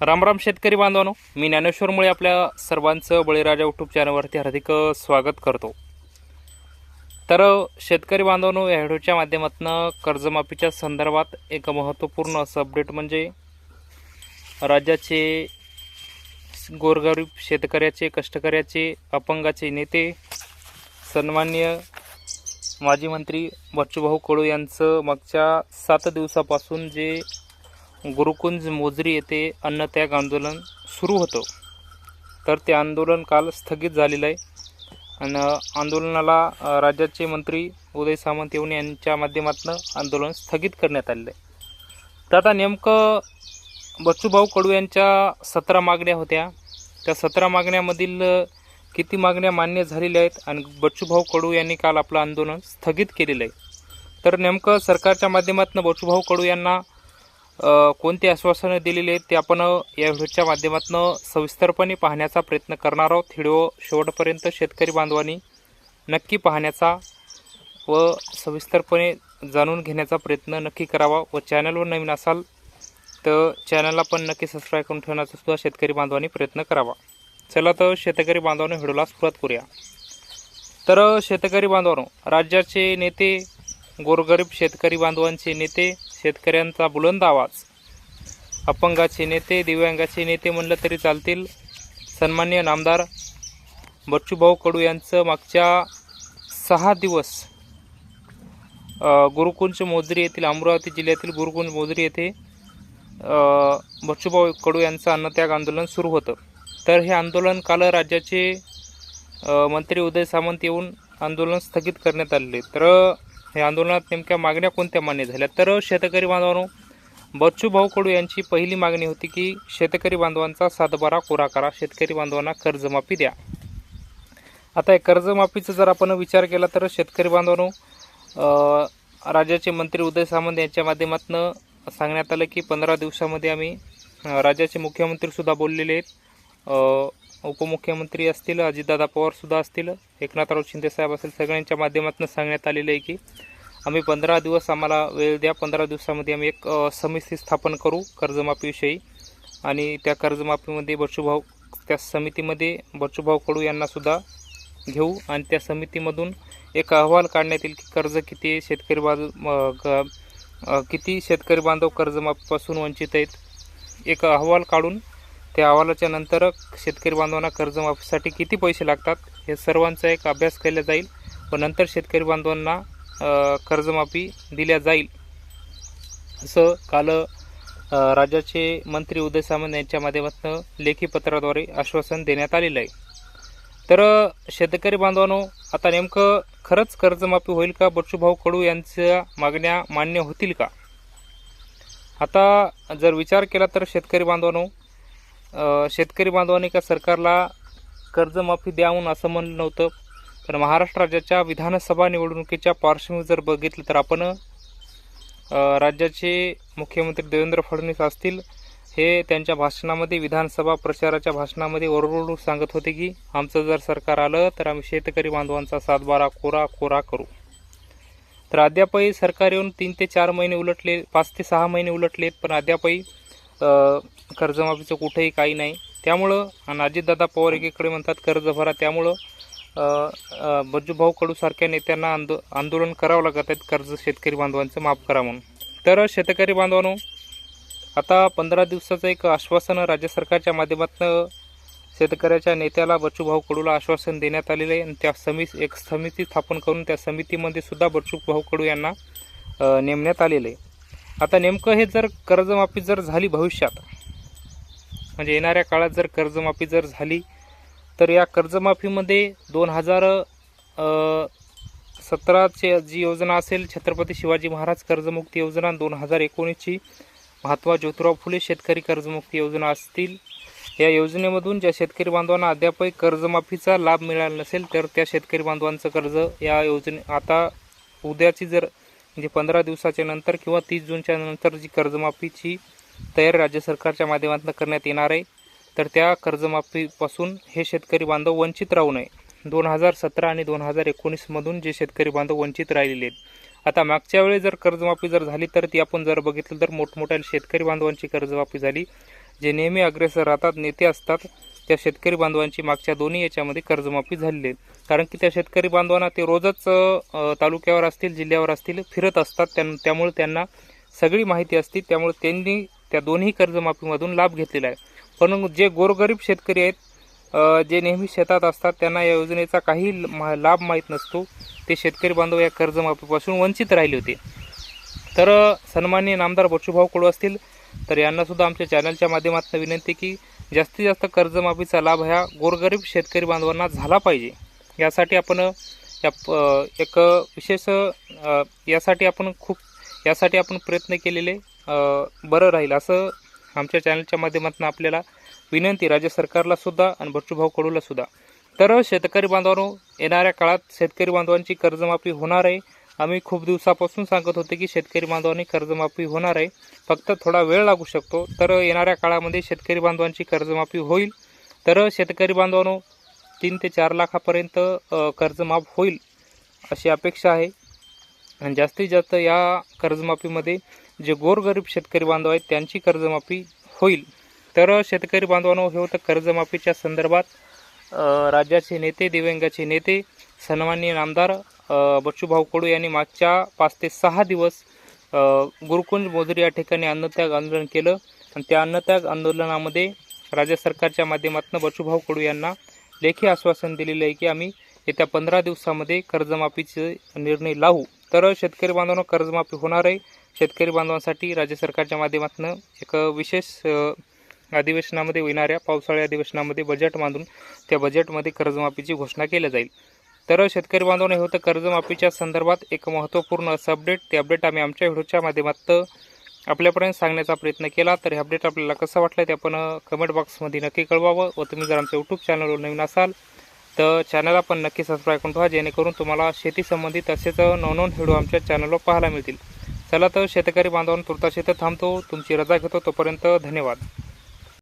रामराम शेतकरी बांधवानो मी ज्ञानेश्वरमुळे आपल्या सर्वांचं बळीराजा यूट्यूब चॅनलवरती हार्दिक स्वागत करतो. तर शेतकरी बांधवानो या व्हिडिओच्या माध्यमातून कर्जमाफीच्या संदर्भात एक महत्त्वपूर्ण असं अपडेट म्हणजे राज्याचे गोरगरीब शेतकऱ्याचे कष्टकऱ्याचे अपंगाचे नेते सन्मान्य माजी मंत्री बच्चूभाऊ कडू यांचं मागच्या सात दिवसापासून जे गुरुकुंज मोजरी येथे अन्नत्याग आंदोलन सुरू होतं. तर ते आंदोलन काल स्थगित झालेलं आहे. आणि आंदोलनाला राज्याचे मंत्री उदय सामंत येऊन यांच्या माध्यमातून आंदोलन स्थगित करण्यात आलेलं आहे. तर आता नेमकं बच्चूभाऊ कडू यांच्या सतरा मागण्या होत्या. त्या सतरा मागण्यामधील किती मागण्या मान्य झालेल्या आहेत आणि बच्चूभाऊ कडू यांनी काल आपलं आंदोलन स्थगित केलेलं आहे. तर नेमकं सरकारच्या माध्यमातून बच्चूभाऊ कडू यांना कोणती आश्वासनं दिलेली आहेत ते आपण या व्हिडिओच्या माध्यमातून सविस्तरपणे पाहण्याचा प्रयत्न करणार आहोत. व्हिडिओ शेवटपर्यंत शेतकरी बांधवांनी नक्की पाहण्याचा व सविस्तरपणे जाणून घेण्याचा प्रयत्न नक्की करावा. व चॅनलवर नवीन असाल तर चॅनलला पण नक्की सबस्क्राईब करून ठेवण्याचा सुद्धा शेतकरी बांधवांनी प्रयत्न करावा. चला तर शेतकरी बांधवांनी व्हिडिओला सुरुवात करूया. तर शेतकरी बांधवांनो राज्याचे नेते गोरगरीब शेतकरी बांधवांचे नेते शेतकऱ्यांचा बुलंद आवाज. अपंगाचे नेते दिव्यांगाचे नेते म्हणलं तरी चालतील. सन्मान्य नामदार बच्चूभाऊ कडू यांचं मागच्या सहा दिवस गुरुकुंज मोजरी येथील अमरावती जिल्ह्यातील गुरुकुंज मोजरी येथे बच्चूभाऊ कडू यांचं अन्नत्याग आंदोलन सुरू होतं. तर हे आंदोलन काल राज्याचे मंत्री उदय सामंत येऊन आंदोलन स्थगित करण्यात आले तर हे आंदोलनात नेमक्या मागण्या कोणत्या मान्य झाल्या? तर शेतकरी बांधवांनो बच्चूभाऊ कडू यांची पहिली मागणी होती की शेतकरी बांधवांचा सातबारा कोरा करा शेतकरी बांधवांना कर्जमाफी द्या. आता या कर्जमाफीचा जर आपण विचार केला तर शेतकरी बांधवांनो राज्याचे मंत्री उदय सामंत यांच्या माध्यमातून सांगण्यात आलं की पंधरा दिवसामध्ये आम्ही राज्याचे मुख्यमंत्रीसुद्धा बोललेले आहेत. उपमुख्यमंत्री असतील अजितदादा पवारसुद्धा असतील एकनाथराव शिंदेसाहेब असतील सगळ्यांच्या माध्यमातून सांगण्यात आलेलं आहे की आम्ही पंधरा दिवस आम्हाला वेळ द्या. पंधरा दिवसामध्ये आम्ही एक समिती स्थापन करू कर्जमाफीविषयी. आणि त्या कर्जमाफीमध्ये बच्चूभाऊ त्या समितीमध्ये बच्चूभाऊ कडू यांनासुद्धा घेऊ. आणि त्या समितीमधून एक अहवाल काढण्यात येईल की कर्ज किती शेतकरी बाजू किती शेतकरी बांधव कर्जमाफीपासून वंचित आहेत. एक अहवाल काढून त्या अहवालाच्या नंतर शेतकरी बांधवांना कर्जमाफीसाठी किती पैसे लागतात हे सर्वांचा एक अभ्यास केला जाईल. व नंतर शेतकरी बांधवांना कर्जमाफी दिल्या जाईल. असं काल राज्याचे मंत्री उदय सामंत यांच्या माध्यमातून लेखी पत्राद्वारे आश्वासन देण्यात आलेलं आहे. तर शेतकरी बांधवांनो आता नेमकं खरंच कर्जमाफी होईल का? बच्चूभाऊ कडू यांच्या मागण्या मान्य होतील का? आता जर विचार केला तर शेतकरी बांधवांनो शेतकरी बांधवांनी का सरकारला कर्जमाफी द्यावून असं म्हणलं नव्हतं? तर महाराष्ट्र राज्याच्या विधानसभा निवडणुकीच्या पार्श्वभूमीवर जर बघितलं तर आपण राज्याचे मुख्यमंत्री देवेंद्र फडणवीस असतील हे त्यांच्या भाषणामध्ये विधानसभा प्रचाराच्या भाषणामध्ये ओरडून सांगत होते की आमचं जर सरकार आलं तर आम्ही शेतकरी बांधवांचा सातबारा कोरा कोरा करू. तर अद्यापही सरकार येऊन तीन ते चार महिने उलटले पाच ते सहा महिने उलटलेत पण अद्यापही कर्जमाफीचं कुठेही काही नाही. त्यामुळं आणि अजितदादा पवार एकीकडे म्हणतात कर्ज भरा त्यामुळं बज्जूभाऊ कडूसारख्या नेत्यांना आंदो आंदोलन करावं लागत आहेत कर्ज शेतकरी बांधवांचं माफ करा म्हणून. तर शेतकरी बांधवांनो आता पंधरा दिवसाचं एक आश्वासन राज्य सरकारच्या माध्यमातून शेतकऱ्याच्या नेत्याला बच्चूभाऊ कडूला आश्वासन देण्यात आलेलं आहे. आणि त्या समी एक समिती स्थापन करून त्या समितीमध्ये सुद्धा बच्चूभाऊ कडू यांना नेमण्यात आलेलं आहे. आता नेमकं हे जर कर्जमाफी जर झाली भविष्यात म्हणजे येणाऱ्या काळात जर कर्जमाफी जर झाली तर या कर्जमाफीमध्ये दोन हजार सतराचे जी योजना असेल छत्रपती शिवाजी महाराज कर्जमुक्ती योजना दोन हजार एकोणीसची महात्मा ज्योतिराव फुले शेतकरी कर्जमुक्ती योजना असतील. या योजनेमधून ज्या शेतकरी बांधवांना अद्यापही कर्जमाफीचा लाभ मिळाला नसेल तर त्या शेतकरी बांधवांचं कर्ज या योजने आता उद्याची जर म्हणजे पंधरा दिवसाच्या नंतर किंवा तीस जूनच्या नंतर जी कर्जमाफीची तयारी राज्य सरकारच्या माध्यमातून करण्यात येणार आहे तर त्या कर्जमाफीपासून हे शेतकरी बांधव वंचित राहू नये. दोन हजार सतरा आणि दोन हजार एकोणीसमधून जे शेतकरी बांधव वंचित राहिलेले आहेत. आता मागच्या वेळी जर कर्जमाफी जर झाली तर ती आपण जर बघितलं तर मोठमोठ्या शेतकरी बांधवांची कर्जमाफी झाली जे नेहमी अग्रेसर राहतात नेते असतात त्या शेतकरी बांधवांची मागच्या दोन्ही याच्यामध्ये कर्जमाफी झालेली आहे कारण की त्या शेतकरी बांधवांना ते रोजच तालुक्यावर असतील जिल्ह्यावर असतील फिरत असतात त्यां त्यामुळे त्यांना सगळी माहिती असते त्यामुळे त्यांनी त्या दोन्ही कर्जमाफीमधून लाभ घेतलेला आहे. पण जे गोरगरीब शेतकरी आहेत जे नेहमी शेतात असतात त्यांना या योजनेचा काही ल- मा- लाभ माहीत नसतो. ते शेतकरी बांधव या कर्जमाफीपासून वंचित राहिले होते. तर सन्माननीय नामदार बच्चूभाऊ कडू असतील तर यांनासुद्धा आमच्या चॅनलच्या माध्यमातून विनंती की जास्तीत जास्त कर्जमाफीचा लाभ ह्या गोरगरीब शेतकरी बांधवांना झाला पाहिजे. यासाठी आपण या एक विशेष यासाठी आपण खूप यासाठी आपण प्रयत्न केलेले बरं राहील. असं आमच्या चॅनलच्या माध्यमातून आपल्याला विनंती राज्य सरकारला सुद्धा आणि बच्चूभाऊ कडूला सुद्धा. तर शेतकरी बांधवांनो येणाऱ्या काळात शेतकरी बांधवांची कर्जमाफी होणार आहे. आम्ही खूप दिवसापासून सांगत होते की शेतकरी बांधवांनी कर्जमाफी होणार आहे. फक्त थोडा वेळ लागू शकतो. तर येणाऱ्या काळामध्ये शेतकरी बांधवांची कर्जमाफी होईल. तर शेतकरी बांधवांनो तीन ते चार लाखापर्यंत कर्जमाफ होईल अशी अपेक्षा आहे. आणि जास्तीत जास्त या कर्जमाफीमध्ये जे गोरगरीब शेतकरी बांधव आहेत त्यांची कर्जमाफी होईल. तर शेतकरी बांधवांनो हे होतं कर्जमाफीच्या संदर्भात राज्याचे नेते दिव्यांगाचे नेते सन्माननीय नामदार बच्चूभाऊ कडू यांनी मागच्या पाच ते सहा दिवस गुरुकुंज मोजरी या ठिकाणी अन्नत्याग आंदोलन केलं. आणि त्या अन्नत्याग आंदोलनामध्ये राज्य सरकारच्या माध्यमातून बच्चूभाऊ कडू यांना लेखी आश्वासन दिलेलं आहे की आम्ही येत्या पंधरा दिवसामध्ये कर्जमाफीचे निर्णय लावू. तर शेतकरी बांधवांना कर्जमाफी होणार आहे. शेतकरी बांधवांसाठी राज्य सरकारच्या माध्यमातून एक विशेष अधिवेशनामध्ये येणाऱ्या पावसाळी अधिवेशनामध्ये बजेट मांडून त्या बजेटमध्ये कर्जमाफीची घोषणा केली जाईल. तर शेतकरी बांधवांना हे होतं कर्जमाफीच्या संदर्भात एक महत्त्वपूर्ण असं अपडेट ते अपडेट आम्ही आमच्या व्हिडिओच्या माध्यमातून आपल्यापर्यंत सांगण्याचा प्रयत्न केला. तर हे अपडेट आपल्याला कसं वाटलं ते आपण कमेंट बॉक्समध्ये नक्की कळवावं. व तुम्ही जर आमच्या यूट्यूब चॅनलवर नवीन असाल तर चॅनलला पण नक्की सबस्क्राईब करून ठेवा जेणेकरून तुम्हाला शेती संबंधित तसेच नवनवन व्हिडिओ आमच्या चॅनलवर पाहायला मिळतील. चला तर शेतकरी बांधवांपुरता शेत थांबतो. तुमची रजा घेतो. तोपर्यंत धन्यवाद.